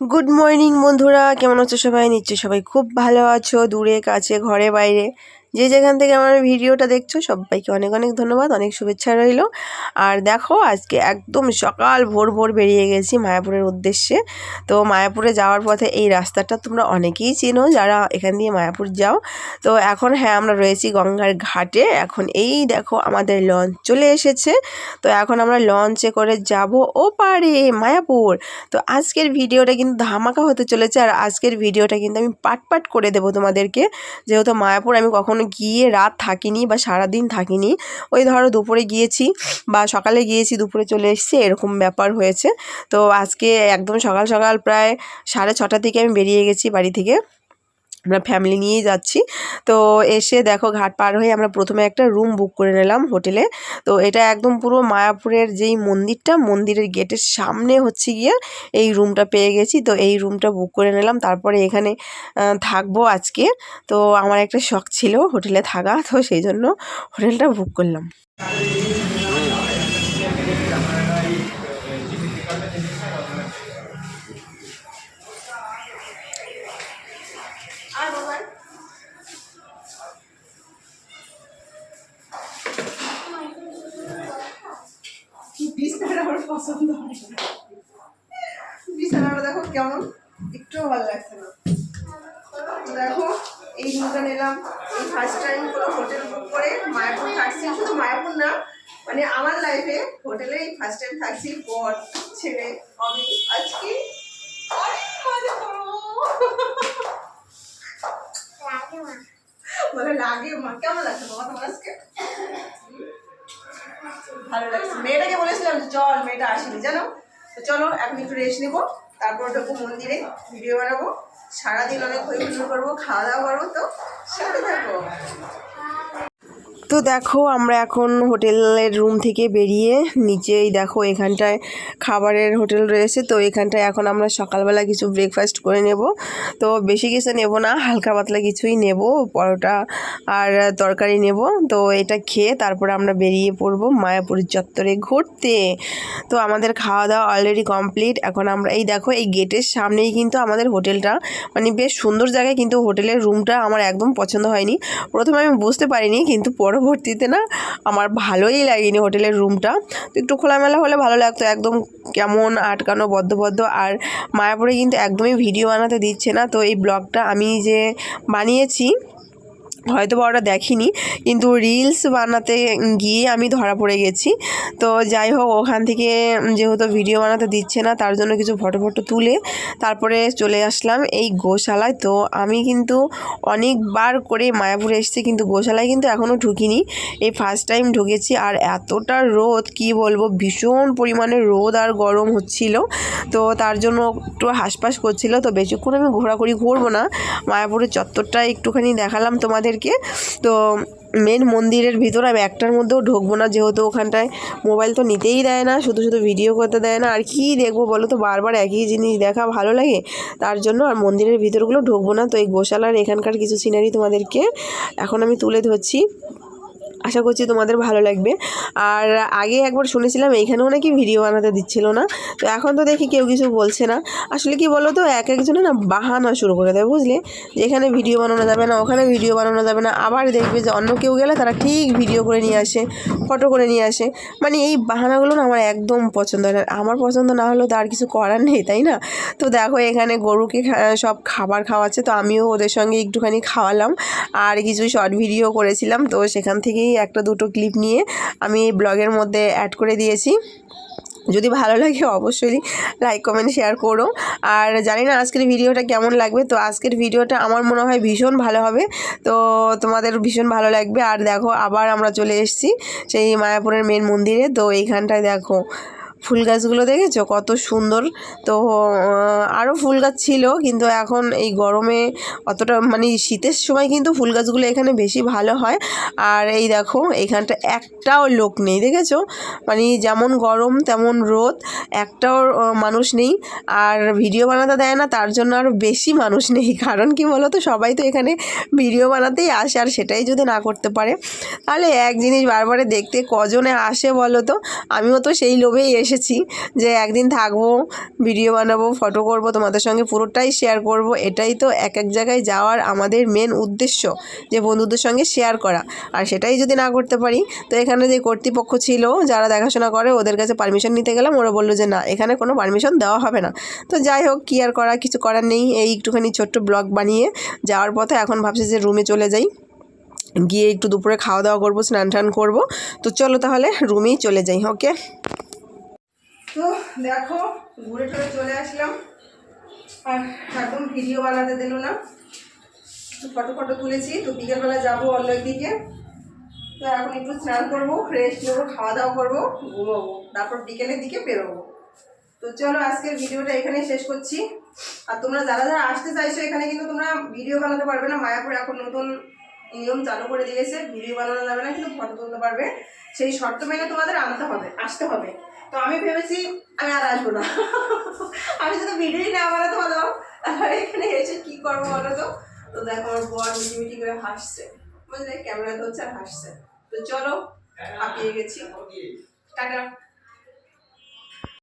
Good morning বন্ধুরা। কেমন আছো সবাই? নিশ্চয়ই সবাই খুব ভালো আছো, দূরে, কাছে, ঘরে, বাইরে। যে যেখান থেকে আমার ভিডিওটা দেখছ, সবাইকে অনেক অনেক ধন্যবাদ, অনেক শুভেচ্ছা রইল। আর দেখো, আজকে একদম সকাল ভোর ভোর বেরিয়ে গেছি মায়াপুরের উদ্দেশ্যে। তো মায়াপুরে যাওয়ার পথে এই রাস্তাটা তোমরা অনেকেই চেনো, যারা এখান দিয়ে মায়াপুর যাও। তো এখন হ্যাঁ আমরা রয়েছি গঙ্গার ঘাটে। এখন এই দেখো, আমাদের লঞ্চ চলে এসেছে। তো এখন আমরা লঞ্চে করে যাব ও পারে মায়াপুর। তো আজকের ভিডিওটা কিন্তু ধামাকা হতে চলেছে, আর আজকের ভিডিওটা কিন্তু আমি পাট পাট করে দেবো তোমাদেরকে। যেহেতু মায়াপুর আমি কখনো গিয়ে রাত থাকিনি বা সারা দিন থাকিনি। ওই ধরো দুপুরে গিয়েছি বা সকালে গিয়েছি, দুপুরে চলে এসেছি, এরকম ব্যাপার হয়েছে। তো আজকে একদম সকাল সকাল প্রায় সাড়ে ছটা থেকে আমি বেরিয়ে গেছি বাড়ি থেকে। আমরা ফ্যামিলি নিয়েই যাচ্ছি। তো এসে দেখো ঘাট পার হয়ে আমরা প্রথমে একটা রুম বুক করে নিলাম হোটেলে তো এটা একদম পুরো মায়াপুরের যেই মন্দিরটা, মন্দিরের গেটের সামনে হচ্ছে গিয়ে এই রুমটা পেয়ে গেছি। তো এই রুমটা বুক করে নিলাম। তারপরে এখানে থাকব আজকে। তো আমার একটা শখ ছিল হোটেলে থাকা। তো সেই জন্য হোটেলটা বুক করলাম। আমার পছন্দ হয় বিছানাটা দেখো কেমন? একটু ভালো লাগছে না। দেখো, এই নিলাম। এই ফার্স্ট টাইম কোনো হোটেল বুক করে মায়াপুর থাকছি। শুধু মায়াপুর না মানে আমার লাইফে হোটেলে এই ফার্স্ট টাইম থাকছি। বর, ছেলে, আমি আজকে লাগে মা, কেমন লাগছে বাবা তোমার আজকে? ভালো লাগছে। চল মেয়েটা আসেনি, জানো? তো চলো, এখন একটু রেস্ট নেব, তারপর ঢুকবো মন্দিরে ভিডিও বানাবো। সারাদিন অনেক হই হুল্লোড় করব খাওয়া দাওয়া করব, তো সাথে থাকব তো দেখো, আমরা এখন হোটেলের রুম থেকে বেরিয়ে নিচেই দেখো এখানটায় খাবারের হোটেল রয়েছে। তো এখানটায় এখন আমরা সকালবেলা কিছু ব্রেকফাস্ট করে নেব। তো বেশি কিছু নেব না, হালকা পাতলা কিছুই নেব। পরোটা আর তরকারি নেব। তো এটা খেয়ে তারপরে আমরা বেরিয়ে পড়ব মায়াপুর চত্বরে ঘুরতে। তো আমাদের খাওয়া দাওয়া অলরেডি কমপ্লিট এখন আমরা, এই দেখো, এই গেটের সামনেই কিন্তু আমাদের হোটেলটা। মানে বেশ সুন্দর জায়গায় কিন্তু হোটেলের রুমটা আমার একদম পছন্দ হয়নি। প্রথমে আমি বুঝতে পারিনি, কিন্তু পরবর্তীতে না আমার ভালোই লাগেনি হোটেলের রুমটা। তো একটু খোলামেলা হলে ভালো লাগতো, একদম কেমন আটকানো বদ্ধ বদ্ধ আর মায়াপুরে কিন্তু একদমই ভিডিও বানাতে দিচ্ছে না। তো এই ব্লগটা আমি যে বানিয়েছি হয়তো বা ওটা দেখিনি, কিন্তু রিলস বানাতে গিয়ে আমি ধরা পড়ে গেছি। তো যাই হোক, ওখান থেকে যেহেতু ভিডিও বানাতে দিচ্ছে না, তার জন্য কিছু ফটো ফটো তুলে তারপরে চলে আসলাম এই গোশালায়। তো আমি কিন্তু অনেকবার করে মায়াপুরে এসেছি, কিন্তু গোশালায় কিন্তু এখনও ঢুকিনি। এই ফার্স্ট টাইম ঢুকেছি আর এতটা রোদ, কি বলব, ভীষণ পরিমাণে রোদ আর গরম হচ্ছিল। তো তার জন্য একটু হাসপাস করছিল। তো বেশিক্ষণ আমি ঘোরাঘুরি ঘুরবো না মায়াপুরের চত্বরটা একটুখানি দেখালাম তোমাদেরকে তো মেন মন্দিরের ভিতর আমি একটার মধ্যেও ঢুকবো না, যেহেতু ওখানটায় মোবাইল তো নিতেই দেয় না, শুধু শুধু ভিডিও করতে দেয় না। আর কি দেখব বলো তো, বারবার একই জিনিস দেখা ভালো লাগে? তার জন্য আর মন্দিরের ভিতরগুলো ঢুকবো না। তো এই গোশালার এখানকার কিছু সিনারি তোমাদেরকে এখন আমি তুলে ধরছি। আশা করছি তোমাদের ভালো লাগবে। আর আগে একবার শুনেছিলাম, এইখানেও নাকি ভিডিও বানাতে দিচ্ছিল না। তো এখন তো দেখি কেউ কিছু বলছে না। আসলে কি বলো তো এক একজনে না বাহানা শুরু করে দেয়, বুঝলে? যে এখানে ভিডিও বানানো যাবে না, ওখানে ভিডিও বানানো যাবে না। আবার দেখবে যে অন্য কেউ গেলে তারা ঠিক ভিডিও করে নিয়ে আসে, ফটো করে নিয়ে আসে। মানে এই বাহানাগুলো না আমার একদম পছন্দ হয় না। আমার পছন্দ না হলেও তো আর কিছু করার নেই, তাই না? তো দেখো, এখানে গরুকে সব খাবার খাওয়াচ্ছে। তো আমিও ওদের সঙ্গে একটুখানি খাওয়ালাম। আর কিছু শর্ট ভিডিও করেছিলাম। তো সেখান থেকেই একটা দুটো ক্লিপ নিয়ে আমি এই ব্লগের মধ্যে অ্যাড করে দিয়েছি। যদি ভালো লাগে অবশ্যই লাইক কমেন্ট শেয়ার করো। আর জানি না আজকের ভিডিওটা কেমন লাগবে, তো আজকের ভিডিওটা আমার মনে হয় ভীষণ ভালো হবে। তো তোমাদের ভীষণ ভালো লাগবে। আর দেখো, আবার আমরা চলে এসেছি সেই মায়াপুরের মেন মন্দিরে। তো এইখানটায় দেখো ফুল গাছগুলো দেখেছ? কত সুন্দর। তো আরও ফুল গাছ ছিল, কিন্তু এখন এই গরমে অতটা মানে শীতের সময় কিন্তু ফুল গাছগুলো এখানে বেশি ভালো হয়। আর এই দেখো এইখানটা একটাও লোক নেই, দেখেছ? মানে যেমন গরম, তেমন রোদ, একটাও মানুষ নেই। আর ভিডিও বানাতে দেয় না, তার জন্য আরও বেশি মানুষ নেই। কারণ কি বলো তো সবাই তো এখানে ভিডিও বানাতেই আসে, আর সেটাই যদি না করতে পারে। তাহলে এক জিনিস বারবারে দেখতে কজনে আসে বলো তো আমিও তো সেই লোভেই এসেছি যে একদিন থাকব ভিডিও বানাবো ফটো করব, তোমাদের সঙ্গে পুরোটাই শেয়ার করব। এটাই তো এক এক জায়গায় যাওয়ার আমাদের মেন উদ্দেশ্য, যে বন্ধুদের সঙ্গে শেয়ার করা। আর সেটাই যদি না করতে পারি, তো এখানে যে কর্তৃপক্ষ ছিল, যারা দেখাশোনা করে, ওদের কাছে পারমিশন নিতে গেলাম। ওরা বলল যে, না, এখানে কোনো পারমিশন দেওয়া হবে না। তো যাই হোক, কী আর করা, কিছু করার নেই। এই একটুখানি ছোট্ট ব্লগ বানিয়ে যাওয়ার পথে এখন ভাবছি যে রুমে চলে যাই। গিয়ে একটু দুপুরে খাওয়া দাওয়া করব, স্নান টান করব। তো চলো তাহলে রুমেই চলে যাই ওকে তো দেখো, ঘুরে টুরে চলে আসলাম। আর একদম ভিডিও বানাতে দিল না। একটু ফটো ফটো তুলেছি, তো বিকেলবেলা যাব অল্লের দিকে তো এখন একটু স্নান করব রেস্ট নেব, খাওয়া দাওয়া করব, ঘুমাবো। তারপর বিকেলের দিকে বেরোবো। তো চলো আজকের ভিডিওটা এখানেই শেষ করছি। আর তোমরা যারা যারা আসতে চাইছো এখানে কিন্তু তোমরা ভিডিও বানাতে পারবে না। মায়াপুর এখন নতুন নিয়ম চালু করে দিয়েছে ভিডিও বানানো যাবে না কিন্তু ফটো তুলতে পারবে। সেই শর্ত মেনে তোমাদের আনতে হবে আসতে হবে। তো আমি ভেবেছি আমি আর আসব না। আমি যদি ভিডিওই না বানাতে পারলাম। এখানে এসে কি করব বলো তো? তো দেখো আমার বর মিটি মিটি করে হাসছে। বুঝলে? ক্যামেরা তো হচ্ছে আর হাসছে। তো চলো হাঁপিয়ে গেছি। টাটা।